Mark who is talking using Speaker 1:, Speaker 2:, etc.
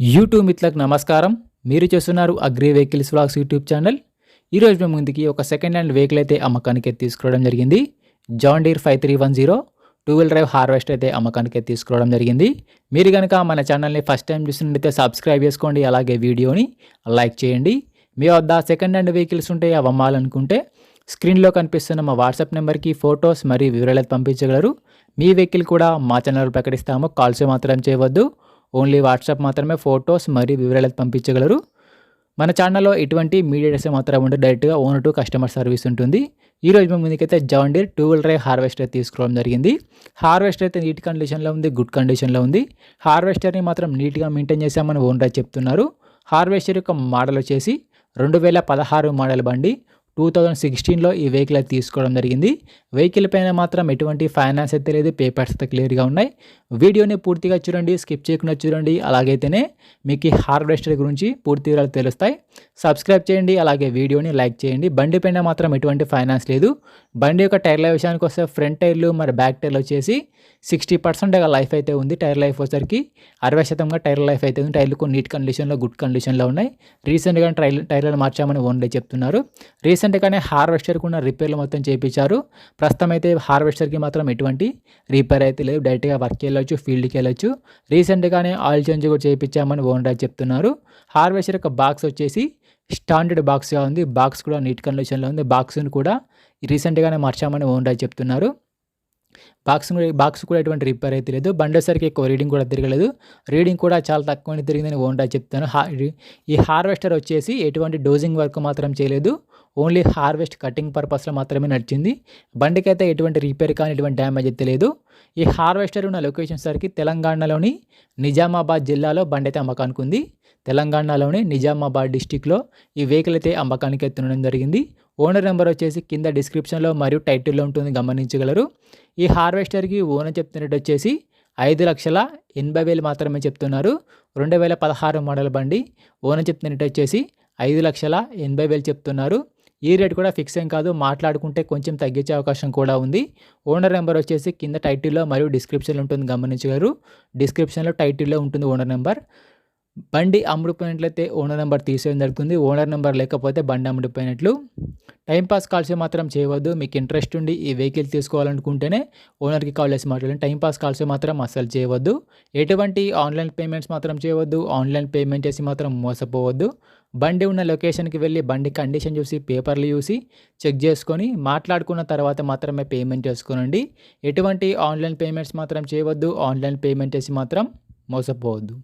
Speaker 1: YouTube మిత్రులకు నమస్కారం. మీరు చూస్తున్నారు agri vehicles vlogs YouTube channel. ఈరోజు మేము ముందుకి ఒక సెకండ్ హ్యాండ్ వెహికల్ అయితే అమ్మకానికి తీసుకురావడం జరిగింది. John Deere five three one zero two wheel drive harvest అయితే అమ్మకానికి తీసుకురావడం జరిగింది. మీరు కనుక మన ఛానల్ని ఫస్ట్ టైం చూసినట్టయితే సబ్స్క్రైబ్ చేసుకోండి అలాగే వీడియోని లైక్ చేయండి. మీ వద్ద సెకండ్ హ్యాండ్ వెహికల్స్ ఉంటే అవి అమ్మాలనుకుంటే స్క్రీన్లో కనిపిస్తున్న మా వాట్సాప్ నెంబర్కి ఫొటోస్ మరియు వివరాలు పంపించగలరు. మీ వెహికల్ కూడా మా ఛానల్ ప్రకటిస్తాము. కాల్స్ మాత్రం చేయవద్దు. ఓన్లీ వాట్సాప్ మాత్రమే ఫొటోస్ మరియు వివరాలు పంపించగలరు. మన ఛానల్లో ఎటువంటి మీడియాస్ మాత్రం ఉంటే డైరెక్ట్గా ఓనర్ టు కస్టమర్ సర్వీస్ ఉంటుంది. ఈ రోజు మేము ముందుకైతే John Deere two wheel drive harvester తీసుకోవడం జరిగింది. హార్వెస్టర్ అయితే నీట్ కండిషన్లో ఉంది గుడ్ కండిషన్లో ఉంది. హార్వెస్టర్ని మాత్రం నీట్గా మెయింటైన్ చేశామని ఓనర్ చెప్తున్నారు. హార్వెస్టర్ యొక్క మోడల్ వచ్చేసి రెండు వేల పదహారు మోడల్ బండి. టూ థౌజండ్ సిక్స్టీన్లో ఈ వెహికల్ అయితే తీసుకోవడం జరిగింది. వెహికల్ పైన మాత్రం ఎటువంటి ఫైనాన్స్ అయితే లేదు పేపర్స్ అయితే క్లియర్గా ఉన్నాయి. వీడియోని పూర్తిగా చూడండి స్కిప్ చేయకుండా చూడండి. అలాగైతేనే మీకు ఈ హార్వెస్టర్ గురించి పూర్తి వివరాలు తెలుస్తాయి. సబ్స్క్రైబ్ చేయండి అలాగే వీడియోని లైక్ చేయండి. బండి పైన మాత్రం ఎటువంటి ఫైనాన్స్ లేదు. బండి యొక్క టైర్ల విషయానికి వస్తే ఫ్రంట్ టైర్లు మరి బ్యాక్ టైర్లు వచ్చేసి సిక్స్టీ పర్సెంట్ లైఫ్ అయితే ఉంది టైర్ లైఫ్ వచ్చేసరికి. అరవై శాతంగా టైర్ లైఫ్ అయితే ఉంది. టైర్లు కొన్ని నీట్ కండిషన్లో గుడ్ కండిషన్లో ఉన్నాయి. రీసెంట్గా టైర్ టైర్లను మార్చామని ఓన్లీ చెప్తున్నారు. రీసెంట్ రీసెంట్గానే హార్వెస్టర్కి ఉన్న రిపేర్లు మొత్తం చేయించారు ప్రస్తుతం అయితే హార్వెస్టర్కి మాత్రం ఎటువంటి రిపేర్ అయితే లేదు డైరెక్ట్గా వర్క్ వెళ్ళొచ్చు ఫీల్డ్కి వెళ్ళొచ్చు. రీసెంట్గానే ఆయిల్ చేంజ్ కూడా చేయించామని ఓనర్ చెప్తున్నారు. హార్వెస్టర్ యొక్క బాక్స్ వచ్చేసి స్టాండర్డ్ బాక్స్గా ఉంది. బాక్స్ కూడా నీట్ కండిషన్లో ఉంది. బాక్స్ని కూడా రీసెంట్గానే మార్చామని ఓనర్ చెప్తున్నారు. బాక్స్ బాక్స్ కూడా ఎటువంటి రిపేర్ అయితే లేదు. బండేసరికి ఎక్కువ రీడింగ్ కూడా తిరగలేదు. రీడింగ్ కూడా చాలా తక్కువ తిరిగిందని ఓన్గా చెప్తాను. ఈ హార్వెస్టర్ వచ్చేసి ఎటువంటి డోజింగ్ వర్క్ మాత్రం చేయలేదు. ఓన్లీ హార్వెస్ట్ కటింగ్ పర్పస్లో మాత్రమే నడిచింది. బండికైతే ఎటువంటి రిపేర్ కానీ ఎటువంటి డ్యామేజ్ అయితే లేదు. ఈ హార్వెస్టర్ ఉన్న లొకేషన్ సరికి తెలంగాణలోని నిజామాబాద్ జిల్లాలో బండి అయితే అమ్మకానికి ఉంది. తెలంగాణలోని నిజామాబాద్ డిస్టిక్లో ఈ వెహికల్ అయితే అమ్మకానికి ఎత్తుండడం జరిగింది. ఓనర్ నెంబర్ వచ్చేసి కింద డిస్క్రిప్షన్లో మరియు టైటిల్లో ఉంటుంది గమనించగలరు. ఈ హార్వెస్టర్కి ఓనర్ చెప్తున్నట్టు వచ్చేసి ఐదు లక్షల ఎనభై వేలు మాత్రమే చెప్తున్నారు. రెండు వేల పదహారు మోడల్ బండి. ఓనర్ చెప్తున్నట్టు వచ్చేసి ఐదు లక్షల ఎనభై వేలు చెప్తున్నారు. ఈ రేట్ కూడా ఫిక్స్ ఏం కాదు మాట్లాడుకుంటే కొంచెం తగ్గించే అవకాశం కూడా ఉంది. ఓనర్ నెంబర్ వచ్చేసి కింద టైటిల్లో మరియు డిస్క్రిప్షన్లో ఉంటుంది గమనించగలరు. డిస్క్రిప్షన్లో టైటిల్లో ఉంటుంది ఓనర్ నెంబర్. బండి అమ్ముడిపోయినట్లయితే ఓనర్ నెంబర్ తీసేయడం జరుగుతుంది. ఓనర్ నెంబర్ లేకపోతే బండి అమ్ముడిపోయినట్లు టైంపాస్ కాల్స్ మాత్రం చేయవద్దు. మీకు ఇంట్రెస్ట్ ఉండి ఈ వెహికల్ తీసుకోవాలనుకుంటేనే ఓనర్కి కాల్ చేసి మాట్లాడండి. టైంపాస్ కాల్స్ మాత్రం అస్సలు చేయవద్దు. ఎటువంటి ఆన్లైన్ పేమెంట్స్ మాత్రం చేయవద్దు. ఆన్లైన్ పేమెంట్ చేసి మాత్రం మోసపోవద్దు. బండి ఉన్న లొకేషన్కి వెళ్ళి బండి కండిషన్ చూసి పేపర్లు చూసి చెక్ చేసుకొని మాట్లాడుకున్న తర్వాత మాత్రమే పేమెంట్ చేసుకోనండి. ఎటువంటి ఆన్లైన్ పేమెంట్స్ మాత్రం చేయవద్దు. ఆన్లైన్ పేమెంట్ చేసి మాత్రం మోసపోవద్దు.